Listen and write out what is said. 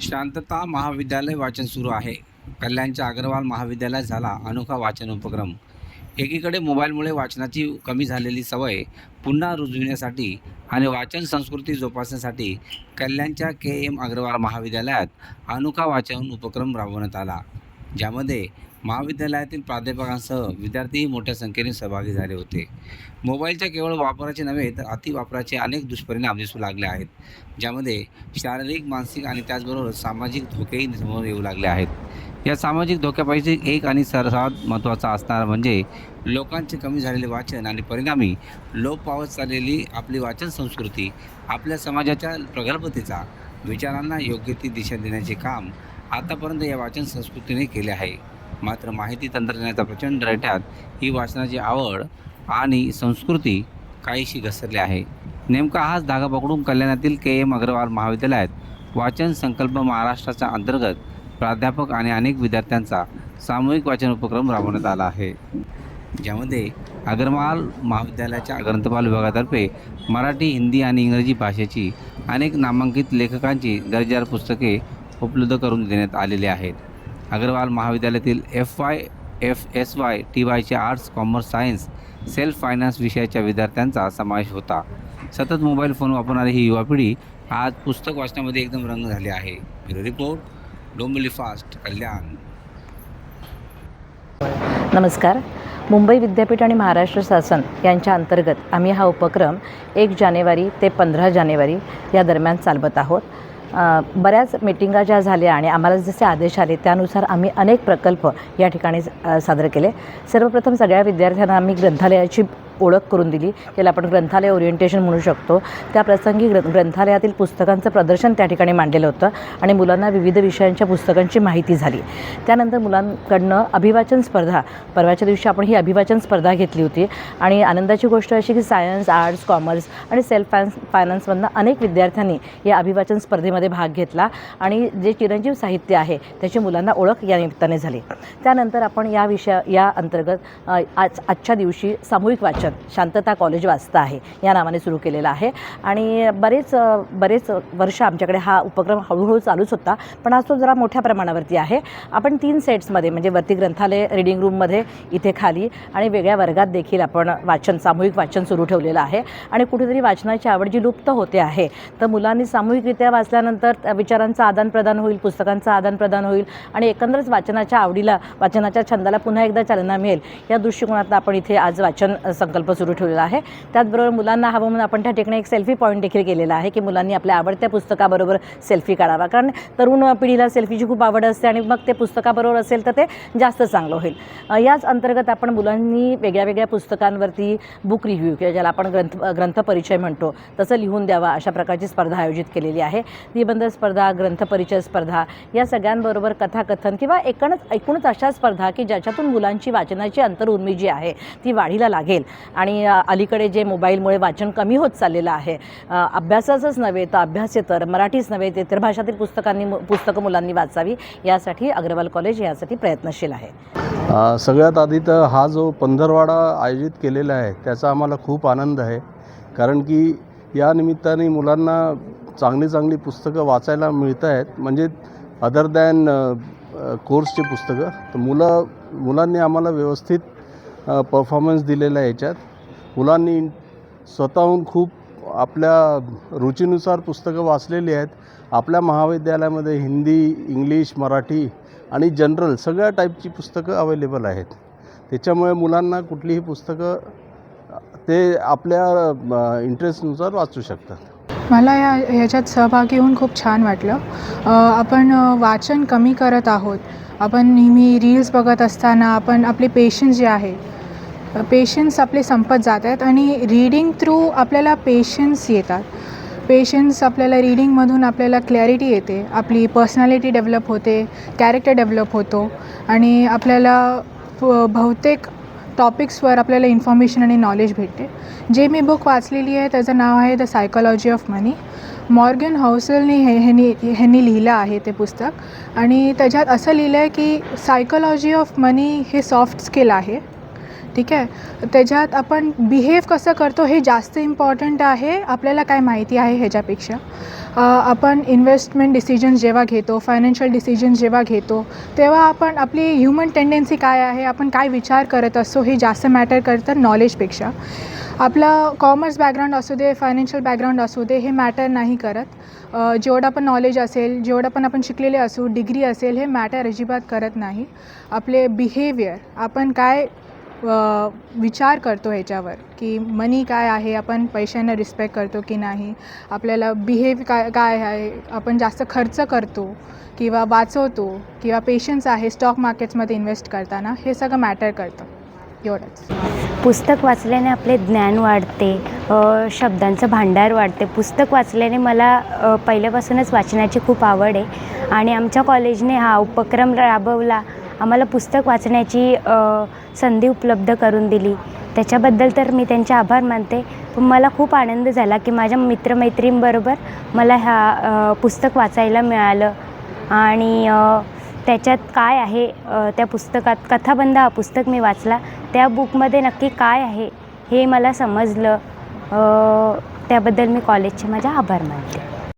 शांतता महाविद्यालय वाचन सुरू आहे. कल्याणच्या अग्रवाल महाविद्यालयात झाला अनोखा वाचन उपक्रम. एकीकडे मोबाईलमुळे वाचनाची कमी झालेली सवय पुन्हा रुजविण्यासाठी आणि वाचन संस्कृती जोपासण्यासाठी कल्याणच्या के एम अग्रवाल महाविद्यालयात अनोखा वाचन उपक्रम राबवण्यात आला. ज्यामध्ये महाविद्यालयातील प्राध्यापकांसह विद्यार्थीही मोठ्या संख्येने सहभागी झाले होते. मोबाईलच्या केवळ वापराचे नव्हे तर अतिवापराचे अनेक दुष्परिणाम दिसू लागले आहेत ज्यामध्ये शारीरिक मानसिक आणि त्याचबरोबर सामाजिक धोकेही समोर येऊ लागले आहेत. या सामाजिक धोक्यापैकी एक आणि सर्वात महत्त्वाचा असणारा म्हणजे लोकांचे कमी झालेले वाचन आणि परिणामी लोप पावत चाललेली आपली वाचन संस्कृती आपल्या समाजाच्या प्रगल्भतेचा विचारांना योग्य ती दिशा देण्याचे काम आतापर्यंत या वाचन संस्कृतीने केले आहे. मात्र माहिती तंत्रज्ञानाच्या प्रचंड रेट्यात ही वाचनाची आवड आणि संस्कृती काहीशी घसरली आहे. नेमका हाच धागा पकडून कल्याणातील के एम अग्रवाल महाविद्यालयात वाचन संकल्प महाराष्ट्राच्या अंतर्गत प्राध्यापक आणि अनेक विद्यार्थ्यांचा सामूहिक वाचन उपक्रम राबवण्यात आला आहे. ज्यामध्ये अग्रमाल महाविद्यालयाच्या ग्रंथपाल विभागातर्फे मराठी हिंदी आणि इंग्रजी भाषेची अनेक नामांकित लेखकांची दर्जेदार पुस्तके उपलब्ध करून देण्यात आलेली आहेत. अग्रवाल महाविद्यालयातील F Y F S Y T वायचे arts commerce science self finance विषयाच्या विद्यार्थ्यांचा समावेश होता. सतत मोबाईल फोन वापरणारी ही युवा पिढी आज पुस्तक वाचण्यामध्ये एकदम रंग झाली आहे. Bureau report Dombivli fast Kalyan. नमस्कार. मुंबई विद्यापीठ आणि महाराष्ट्र शासन यांच्या अंतर्गत आम्ही हा उपक्रम एक जानेवारी ते पंधरा जानेवारी या दरम्यान चालवत आहोत. बऱ्याच मिटिंगा ज्या झाल्या आणि आम्हाला जसे आदेश आले त्यानुसार आम्ही अनेक प्रकल्प या ठिकाणी सादर केले. सर्वप्रथम सगळ्या विद्यार्थ्यांना आम्ही ग्रंथालयाची ओळख करून दिली त्याला आपण ग्रंथालय ओरिएंटेशन म्हणू शकतो. त्या प्रसंगी ग्र ग्रंथालयातील पुस्तकांचं प्रदर्शन त्या ठिकाणी मांडलेलं होतं आणि मुलांना विविध विषयांच्या पुस्तकांची माहिती झाली. त्यानंतर मुलांकडनं अभिवाचन स्पर्धा परवाच्या दिवशी आपण ही अभिवाचन स्पर्धा घेतली होती आणि आनंदाची गोष्ट अशी की सायन्स आर्ट्स कॉमर्स आणि सेल्फ फायन्स फायनान्समधनं अनेक विद्यार्थ्यांनी या अभिवाचन स्पर्धेमध्ये भाग घेतला आणि जे चिरंजीव साहित्य आहे त्याची मुलांना ओळख या निमित्ताने झाली. त्यानंतर आपण या विषया या अंतर्गत आज आजच्या दिवशी सामूहिक वाचन शांतता कॉलेज वाचता आहे. या नावाने सुरू केलेलं आहे. आणि बरेच बरेच वर्ष आमच्याकडे हा उपक्रम हळूहळू चालूच होता. पण आज तो जरा मोठ्या प्रमाणावरती आहे. आपण तीन सेट्समध्ये म्हणजे वरती ग्रंथालय रिडिंग रूममध्ये इथे खाली आणि वेगळ्या वर्गात देखील आपण वाचन सामूहिक वाचन सुरू ठेवलेलं आहे. आणि कुठेतरी वाचनाची आवड जी लुप्त होते आहे तर मुलांनी सामूहिकरित्या वाचल्यानंतर विचारांचं आदानप्रदान होईल पुस्तकांचं आदानप्रदान होईल आणि एकंदरच वाचनाच्या आवडीला वाचनाच्या छंदाला पुन्हा एकदा चालना मिळेल. या दृष्टिकोनातून आपण इथे आज वाचन संकल्प प्रकल्प सुरू ठेवलेला आहे. त्याचबरोबर मुलांना हवं म्हणून आपण त्या ठिकाणी एक सेल्फी पॉईंट देखील केलेला आहे की मुलांनी आपल्या आवडत्या पुस्तकाबरोबर सेल्फी काढावा. कारण तरुण पिढीला सेल्फीची खूप आवड असते आणि मग ते पुस्तकाबरोबर असेल तर ते जास्त चांगलं होईल. याच अंतर्गत आपण मुलांनी वेगळ्या वेगळ्या पुस्तकांवरती बुक रिव्ह्यू किंवा ज्याला आपण ग्रंथ ग्रंथ परिचय म्हणतो तसं लिहून द्यावा अशा प्रकारची स्पर्धा आयोजित केलेली आहे. निबंध स्पर्धा ग्रंथपरिचय स्पर्धा या सगळ्यांबरोबर कथाकथन किंवा एकूणच एकूणच अशा स्पर्धा की ज्याच्यातून मुलांची वाचनाची अंतरउर्मी जी आहे ती वाढीला लागेल. आणि अलीकडे जे मोबाईलमुळे वाचन कमी होत चाललेलं आहे अभ्यासाचंच नव्हे तर अभ्यासेतर मराठीच नव्हे ते इतर भाषातील पुस्तकांनी पुस्तकं मुलांनी वाचावी यासाठी अग्रवाल कॉलेज यासाठी प्रयत्नशील आहे. सगळ्यात आधी तर हा जो पंधरवाडा आयोजित केलेला आहे त्याचा आम्हाला खूप आनंद आहे. कारण की या निमित्ताने मुलांना चांगली चांगली पुस्तकं वाचायला मिळत आहेत म्हणजे अदर दॅन कोर्सची पुस्तकं तर मुलं मुलांनी आम्हाला व्यवस्थित परफॉर्मन्स दिलेला आहे याच्यात. मुलांनी स्वतःहून खूप आपल्या रुचीनुसार पुस्तकं वाचलेली आहेत. आपल्या महाविद्यालयामध्ये हिंदी इंग्लिश मराठी आणि जनरल सगळ्या टाईपची पुस्तकं अवेलेबल आहेत. त्याच्यामुळे मुलांना कुठलीही पुस्तकं ते आपल्या इंटरेस्टनुसार वाचू शकतात. मला या ह्याच्यात सहभागी होऊन खूप छान वाटलं. आपण वाचन कमी करत आहोत. आपण नेहमी रील्स बघत असताना आपण आपले पेशन्स जे आहे पेशन्स आपले संपत जात आहेत आणि रीडिंग थ्रू आपल्याला पेशन्स येतात. पेशन्स आपल्याला रीडिंगमधून आपल्याला क्लॅरिटी येते. आपली पर्सनॅलिटी डेव्हलप होते कॅरेक्टर डेव्हलप होतो आणि आपल्याला बहुतेक टॉपिक्सवर आपल्याला इन्फॉर्मेशन आणि नॉलेज भेटते. जे मी बुक वाचलेली आहे त्याचं नाव आहे the psychology of money Morgan हाऊसलने हे ह्यांनी ह्यांनी लिहिलं आहे ते पुस्तक. आणि त्याच्यात असं लिहिलं आहे की सायकोलॉजी ऑफ मनी हे सॉफ्ट स्किल आहे. ठीक आहे? त्याच्यात आपण बिहेव कसं करतो हे जास्त इम्पॉर्टंट आहे. आपल्याला काय माहिती आहे ह्याच्यापेक्षा? आपण इन्व्हेस्टमेंट डिसिजन्स जेव्हा घेतो फायनान्शियल डिसिजन्स जेव्हा घेतो तेव्हा आपण आपली ह्युमन टेंडन्सी काय आहे आपण काय विचार करत असतो हे जास्त मॅटर करतं नॉलेजपेक्षा आपलं कॉमर्स बॅकग्राऊंड असू दे फायनान्शियल बॅकग्राऊंड असू दे हे मॅटर नाही करत. जेवढं पण नॉलेज असेल जेवढं पण आपण शिकलेले असू डिग्री असेल हे मॅटर अजिबात करत नाही. आपले बिहेवियर आपण काय विचार करतो ह्याच्यावर की मनी काय आहे आपण पैशांना रिस्पेक्ट करतो की नाही? आपल्याला बिहेव काय काय आहे? आपण जास्त खर्च करतो किंवा वाचवतो किंवा पेशन्स आहे स्टॉक मार्केट्समध्ये इन्व्हेस्ट करताना हे सगळं मॅटर करतं. एवढंच. पुस्तक वाचल्याने आपले ज्ञान वाढते शब्दांचं भांडार वाढते. पुस्तक वाचल्याने मला पहिल्यापासूनच वाचनाची खूप आवड आहे. आणि आमच्या कॉलेजने हा उपक्रम राबवला. आम्हाला पुस्तक वाचण्याची संधी उपलब्ध करून दिली. त्याच्याबद्दल तर मी त्यांचे आभार मानते. पण मला खूप आनंद झाला की माझ्या मित्रमैत्रींबरोबर मला ह्या पुस्तक वाचायला मिळालं. आणि त्याच्यात काय आहे त्या पुस्तकात कथाबंध हा पुस्तक मी वाचला. त्या बुकमध्ये नक्की काय आहे हे मला समजलं. त्याबद्दल मी कॉलेजचे माझे आभार मानते.